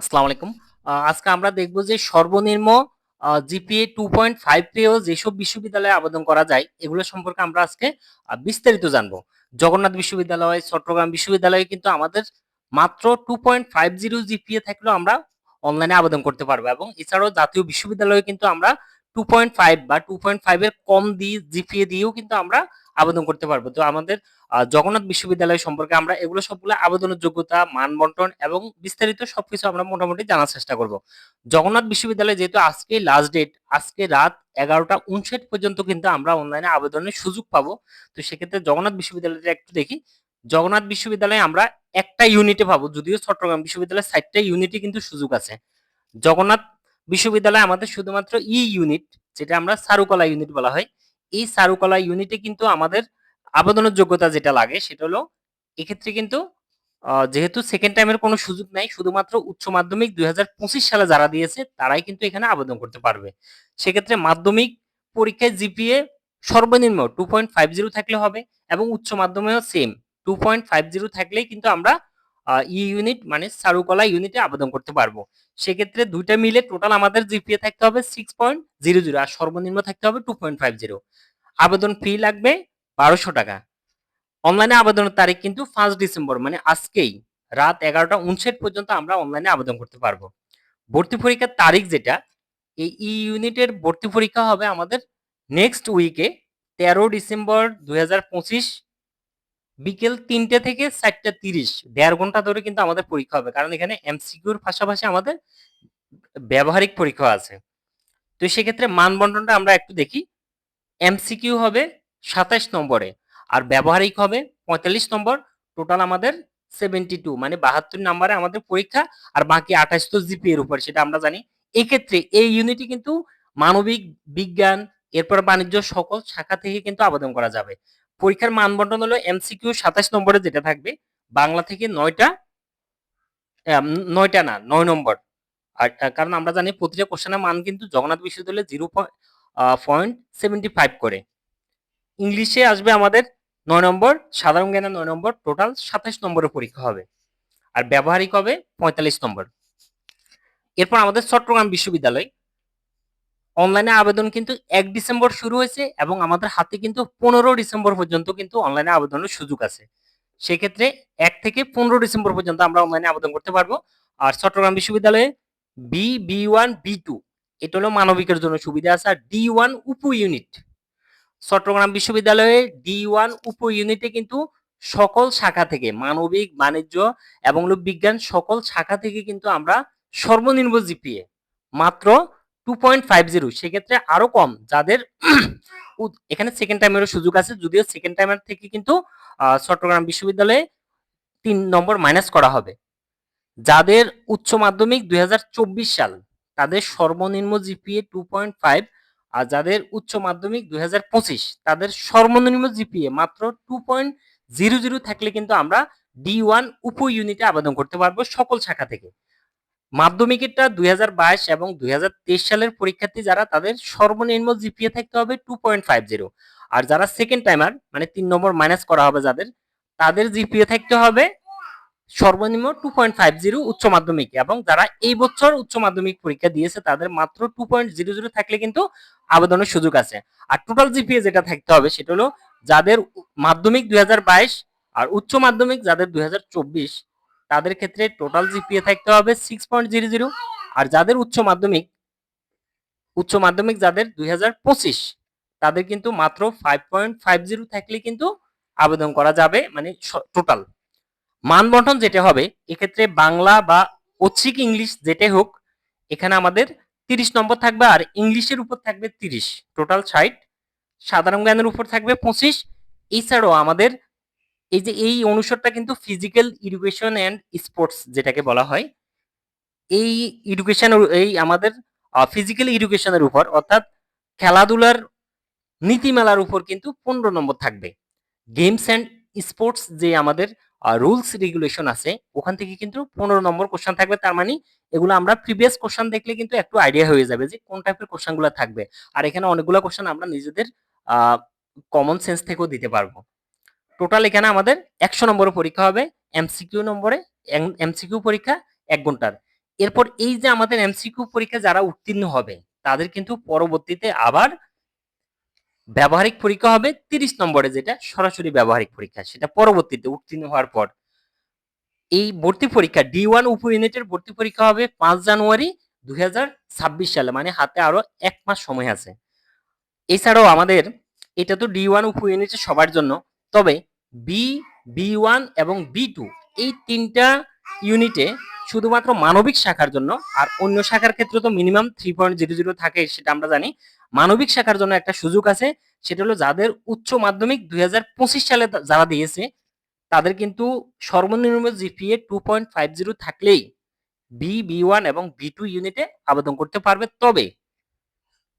আসসালামু আলাইকুম। আজকে আমরা দেখব যে সর্বনিম্ন জিপিএ 2.5 পেয়েও যেসব বিশ্ববিদ্যালয়ে আবেদন করা যায়, এগুলো সম্পর্কে আমরা আজকে বিস্তারিত জানব। জগন্নাথ বিশ্ববিদ্যালয়, চট্টগ্রাম বিশ্ববিদ্যালয়ে কিন্তু আমাদের মাত্র 2.50 জিপিএ থাকলেও আমরা অনলাইনে আবেদন করতে পারব এবং এছাড়াও জাতীয় বিশ্ববিদ্যালয়ে কিন্তু আমরা 2.5 বা 2.5 এর কম দিয়ে জিপিএ দিয়েও কিন্তু আমরা আবেদন করতে পারব। তো আমাদের জগন্নাথ বিশ্ববিদ্যালয় সম্পর্কে আমরা এগুলো সবগুলো আবেদনের যোগ্যতা, মান বন্টন এবং বিস্তারিত সবকিছু আমরা মোটামুটি জানার চেষ্টা করব। জগন্নাথ বিশ্ববিদ্যালয় যেহেতু আজকে লাস্ট ডেট, আজকে রাত ১১টা ৫৯ পর্যন্ত কিন্তু আমরা অনলাইনে আবেদনের সুযোগ পাবো। তো সেক্ষেত্রে জগন্নাথ বিশ্ববিদ্যালয়টা একটু দেখি। জগন্নাথ বিশ্ববিদ্যালয়ে আমরা একটা ইউনিটে পাবো। যদিও চট্টগ্রাম বিশ্ববিদ্যালয়ে ৪ টা ইউনিটে কিন্তু সুযোগ আছে। জগন্নাথ বিশ্ববিদ্যালয়ে আমাদের শুধুমাত্র ই ইউনিট যেটা আমরা সারুকলা ইউনিট বলা হয়। এই চারুকলা ইউনিটে কিন্তু আমাদের আবেদনের যোগ্যতা যেটা লাগে সেটা হলো এক্ষেত্রে কিন্তু যেহেতু সেকেন্ড টাইম এর কোনো সুযোগ নাই, শুধুমাত্র উচ্চ মাধ্যমিক ২০২৫ সালে যারা দিয়েছে তারাই কিন্তু এখানে আবেদন করতে পারবে। সেক্ষেত্রে মাধ্যমিক পরীক্ষায় জিপিএ সর্বনিম্ন 2.50 থাকলে হবে এবং উচ্চ মাধ্যমেও সেম 2.50 থাকলেই কিন্তু আমরা ই ইউনিট মানে চারুকলা ইউনিটে আবেদন করতে পারব। সেক্ষেত্রে দুইটা মিলে টোটাল আমাদের জিপিএ থাকতে হবে 6.00 আর সর্বনিম্ন থাকতে হবে 2.50 আবেদন ফি লাগবে ৳১২০০ অনলাইনে আবেদনের তারিখ কিন্তু ফার্স্ট ডিসেম্বর মানে আজকেই রাত ১১টা ৫৯ পর্যন্ত আমরা অনলাইনে আবেদন করতে পারব। ভর্তি পরীক্ষার তারিখ যেটা, এই ই ইউনিটের ভর্তি পরীক্ষা হবে আমাদের নেক্সট উইকে ১৩ ডিসেম্বর ২০২৫ বিকেল তিনটে থেকে ৪টা ৩০ ১.৫ ঘণ্টা ধরে কিন্তু আমাদের পরীক্ষা হবে। কারণ এখানে এমসিকিউর পাশাপাশি আমাদের ব্যবহারিক পরীক্ষা আছে। তো সেক্ষেত্রে মানবন্টনটা আমরা একটু দেখি। এমসিকিউ হবে ২৭ নম্বরে আর ব্যবহারিক হবে ৪৫ নম্বর। টোটাল আমাদের 72 মানে ৭২ নাম্বারে আমাদের পরীক্ষা আর বাকি ২৮ তো জিপিএ এর উপর সেটা আমরা জানি। এক্ষেত্রে এই ইউনিটে কিন্তু মানবিক, বিজ্ঞান, এরপর বাণিজ্য সকল শাখা থেকে কিন্তু আবেদন করা যাবে। পরীক্ষার মান হলো এমসিকিউ ২৭ নম্বরে যেটা থাকবে, বাংলা থেকে ৯ টা এম ৯ টা না নয় নম্বর। আর কারণ আমরা জানি প্রতিটা কোশ্চেনের মান কিন্তু জগন্নাথ বিশ্ববিদ্যালয়ে জিরো পয়েন্ট পয়েন্ট 75 করে। ইংলিশে আসবে আমাদের নয় নম্বর, সাধারণ জ্ঞানে ৯ নম্বর, টোটাল ২৭ নম্বরের পরীক্ষা হবে। আর ব্যবহারিক হবে ৪৫ নম্বর। এরপর আমাদের চট্টগ্রাম বিশ্ববিদ্যালয় অনলাইনে আবেদন কিন্তু এক ডিসেম্বর শুরু হয়েছে এবং আমাদের হাতে কিন্তু ১৫ ডিসেম্বর পর্যন্ত কিন্তু অনলাইনে আবেদনের সুযোগ আছে। সেক্ষেত্রে এক থেকে ১৫ ডিসেম্বর পর্যন্ত আমরা অনলাইনে আবেদন করতে পারব। আর চট্টগ্রাম বিশ্ববিদ্যালয়ে বি, বি1, বি2 এটা হলো মানবিকের জন্য সুবিধা আছে আর ডি ওয়ান উপ ইউনিট। চট্টগ্রাম বিশ্ববিদ্যালয়ে ডি ওয়ান উপ ইউনিটে কিন্তু সকল শাখা থেকে মানবিক, বাণিজ্য এবং বিজ্ঞান সকল শাখা থেকে কিন্তু আমরা সর্বনিম্ন জিপিএ মাত্র 2.50 সেক্ষেত্রে আরও কম যাদের এখানে সেকেন্ড টাইমেরও সুযোগ আছে। যদিও সেকেন্ড টাইমের থেকে কিন্তু চট্টগ্রাম বিশ্ববিদ্যালয়ে ৩ নম্বর মাইনাস করা হবে। যাদের উচ্চ মাধ্যমিক ২০২৪ সাল, তাদের সর্বনিম্ন জিপিএ 2.5 আর যাদের উচ্চ মাধ্যমিক ২০২৫ তাদের সর্বনিম্ন জিপিএ মাত্র 2.00 থাকলে কিন্তু আমরা ডি1 উপ ইউনিটে আবেদন করতে পারব সকল শাখা থেকে। মাধ্যমিকেরটা ২০২২ এবং ২০২৩ সালের পরীক্ষার্থী যারা তাদের সর্বনিম্ন জিপিএ থাকতে হবে 2.50 আর যারা সেকেন্ড টাইমার মানে তিন নম্বর মাইনাস করা হবে যাদের, তাদের জিপিএ থাকতে হবে সর্বনিম্ন 2.50 উচ্চ মাধ্যমিকে এবং যারা এই বছর উচ্চ মাধ্যমিক পরীক্ষা দিয়েছে তাদের মাত্র 2.00 থাকলে কিন্তু আবেদনের সুযোগ আছে। আর টোটাল জিপিএ যেটা থাকতে হবে সেটা হলো যাদের মাধ্যমিক ২০২২ আর উচ্চ মাধ্যমিক যাদের ২০২৪ তাদের ক্ষেত্রে টোটাল জিপিএ থাকতে হবে 6.00 আর যাদের উচ্চ মাধ্যমিক উচ্চ মাধ্যমিক যাদের ২০২৫ তাদের কিন্তু মাত্র 5.50 থাকলে কিন্তু আবেদন করা যাবে মানে টোটাল। মান বন্টন যেটা হবে, এক্ষেত্রে বাংলা বা ঐচ্ছিক ইংলিশ যেটাই হোক, এখানে আমাদের ৩০ নম্বর থাকবে আর ইংলিশের উপর থাকবে ৩০ টোটাল ৬০ সাধারণ জ্ঞানের উপর থাকবে ২৫ এছাড়াও আমাদের এই যে এই অনুষদটা কিন্তু ফিজিক্যাল এডুকেশন অ্যান্ড স্পোর্টস যেটাকে বলা হয়। এই এডুকেশন এই আমাদের ফিজিক্যাল এডুকেশনের উপর, অর্থাৎ খেলাধুলার নীতিমালার উপর কিন্তু ১৫ নম্বর থাকবে। গেমস অ্যান্ড স্পোর্টস যে আমাদের রুলস রেগুলেশন আছে, ওখান থেকে কিন্তু ১৫ নম্বর কোশ্চেন থাকবে। তার মানে এগুলো আমরা প্রিভিয়াস কোশ্চেন দেখলে কিন্তু একটু আইডিয়া হয়ে যাবে যে কোন টাইপের কোশ্চেনগুলা থাকবে। আর এখানে অনেকগুলো কোশ্চেন আমরা নিজেদের কমন সেন্স থেকেও দিতে পারব। টোটাল এখানে আমাদের ১০০ নম্বরের পরীক্ষা হবে। এমসিকিউ নম্বরে এমসিকিউ পরীক্ষা এক ঘণ্টার। এরপর এই যে আমাদের এমসিকিউ পরীক্ষা যারা উত্তীর্ণ হবে, তাদের কিন্তু পরবর্তীতে আবার ব্যবহারিক পরীক্ষা হবে তিরিশ নম্বরে, যেটা সরাসরি ব্যবহারিক পরীক্ষা, সেটা পরবর্তীতে উত্তীর্ণ হওয়ার পর এই ভর্তি পরীক্ষা ডি ওয়ান উপ ইউনিটের ভর্তি পরীক্ষা হবে পাঁচ জানুয়ারি দুই হাজার ছাব্বিশ সালে মানে হাতে আরও এক মাস সময় আছে এছাড়াও আমাদের, এটা তো ডি ওয়ান উপ ইউনিটের সবার জন্য, তবে বি বি ওয়ান এবং বি টু এই তিনটা ইউনিটে শুধুমাত্র মানবিক শাখার জন্য আর অন্য শাখার ক্ষেত্রে তো minimum three point zero zero থাকে সেটা আমরা জানি। মানবিক শাখার জন্য একটা সুযোগ আছে, সেটা হলো যাদের উচ্চ মাধ্যমিক দুই হাজার পঁচিশ সালে যারা দিয়েছে, তাদের কিন্তু সর্বনিম্ন GPA two point five zero থাকলেই বি বি ওয়ান এবং বি টু ইউনিটে আবেদন করতে পারবে। তবে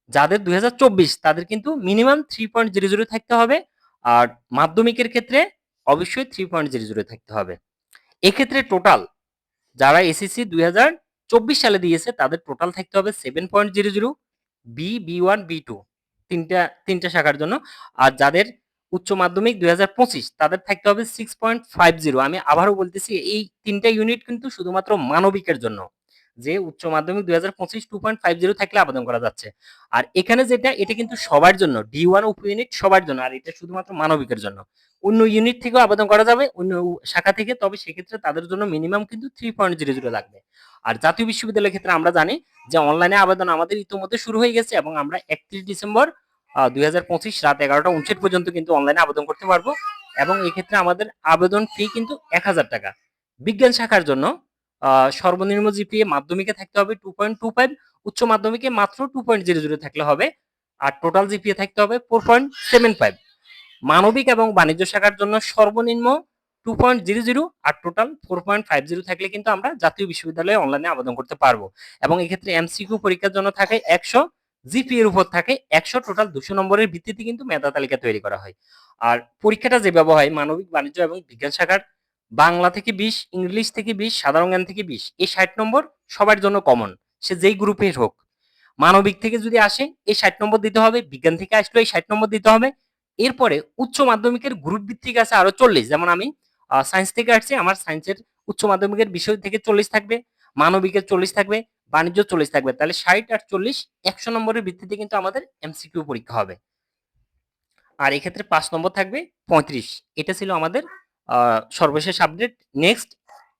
যাদের দুই হাজার চব্বিশ, তাদের কিন্তু minimum three point zero zero থাকতে হবে। আর মাধ্যমিকের ক্ষেত্রে অবশ্যই থ্রি পয়েন্ট জিরো জিরো থাকতে হবে। এক্ষেত্রে টোটাল যারা এসএসসি দুই হাজার চব্বিশ সালে দিয়েছে, তাদের টোটাল থাকতে হবে seven point zero zero B B one B two তিনটা তিনটা শাখার জন্য। আর যাদের উচ্চ মাধ্যমিক দুই হাজার পঁচিশ, তাদের থাকতে হবে সিক্স পয়েন্ট ফাইভ জিরো আমি আবারও বলতেছি, এই তিনটা ইউনিট কিন্তু শুধুমাত্র মানবিকের জন্য। যে উচ্চ মাধ্যমিক দুই হাজার থাকলে আবেদন করা যাচ্ছে। আর এখানে যেটা, এটা কিন্তু সবার জন্য ডি ওয়ান উপ ইউনিট সবার জন্য, আর এটা শুধুমাত্র মানবিকের জন্য। অন্য ইউনিট থেকেও আবেদন করা যাবে, অন্য শাখা থেকে, তবে সেক্ষেত্রে তাদের জন্য মিনিমাম কিন্তু থ্রি পয়েন্ট জিরো জিরো লাগবে। আর জাতীয় বিশ্ববিদ্যালয়ের ক্ষেত্রে আমরা জানি যে অনলাইনে আবেদন আমাদের ইতিমধ্যে শুরু হয়ে গেছে এবং আমরা একত্রিশ ডিসেম্বর দুই হাজার পঁচিশ রাত এগারোটা উনষাট পর্যন্ত কিন্তু অনলাইনে আবেদন করতে পারব। এবং এক্ষেত্রে আমাদের আবেদন ফি কিন্তু এক হাজার টাকা। বিজ্ঞান শাখার জন্য সর্বনিম্ন জিপিএ মাধ্যমিকে থাকতে হবে টু পয়েন্ট টু ফাইভ উচ্চ মাধ্যমিকে মাত্র টু পয়েন্ট জিরো জিরো থাকলে হবে, আর টোটাল জিপিএ থাকতে হবে ফোর পয়েন্ট সেভেন ফাইভ মানবিক এবং বাণিজ্য শাখার জন্য সর্বনিম্ন টু পয়েন্ট জিরো জিরো আর total four point five zero থাকলে কিন্তু আমরা জাতীয় বিশ্ববিদ্যালয়ে অনলাইনে আবেদন করতে পারব। এবং এক্ষেত্রে এমসিকিউ পরীক্ষার জন্য থাকে একশো জিপি এর উপর থাকে একশো টোটাল দুশো নম্বরের ভিত্তিতে কিন্তু মেধা তালিকা তৈরি করা হয়। আর পরীক্ষাটা যেভাবে হয়, মানবিক, বাণিজ্য এবং বিজ্ঞান শাখার বাংলা থেকে বিশ, ইংলিশ থেকে বিশ, সাধারণ জ্ঞান থেকে বিশ, এই ষাট নম্বর সবার জন্য কমন সে যেই গ্রুপের হোক। মানবিক থেকে যদি আসে, এই ষাট নম্বর দিতে হবে, বিজ্ঞান থেকে আসলে এই ষাট নম্বর দিতে হবে। এরপরে উচ্চ মাধ্যমিকের গ্রুপ ভিত্তিক আছে আরও চল্লিশ। যেমন আমি সায়েন্স থেকে আসছি, আমার সায়েন্সের উচ্চ মাধ্যমিকের বিষয় থেকে চল্লিশ থাকবে, মানবিকের চল্লিশ থাকবে, বাণিজ্য চল্লিশ থাকবে। তাহলে ষাট আর চল্লিশ একশো নম্বরের ভিত্তিতে কিন্তু আমাদের এমসিকিউ পরীক্ষা হবে। আর এক্ষেত্রে পাঁচ নম্বর থাকবে পঁয়ত্রিশ। এটা ছিল আমাদের সর্বশেষ আপডেট নেক্সট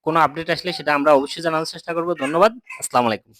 কোনো আপডেট আসলে সেটা আমরা অবশ্যই জানার চেষ্টা করব। ধন্যবাদ, আসসালামু আলাইকুম।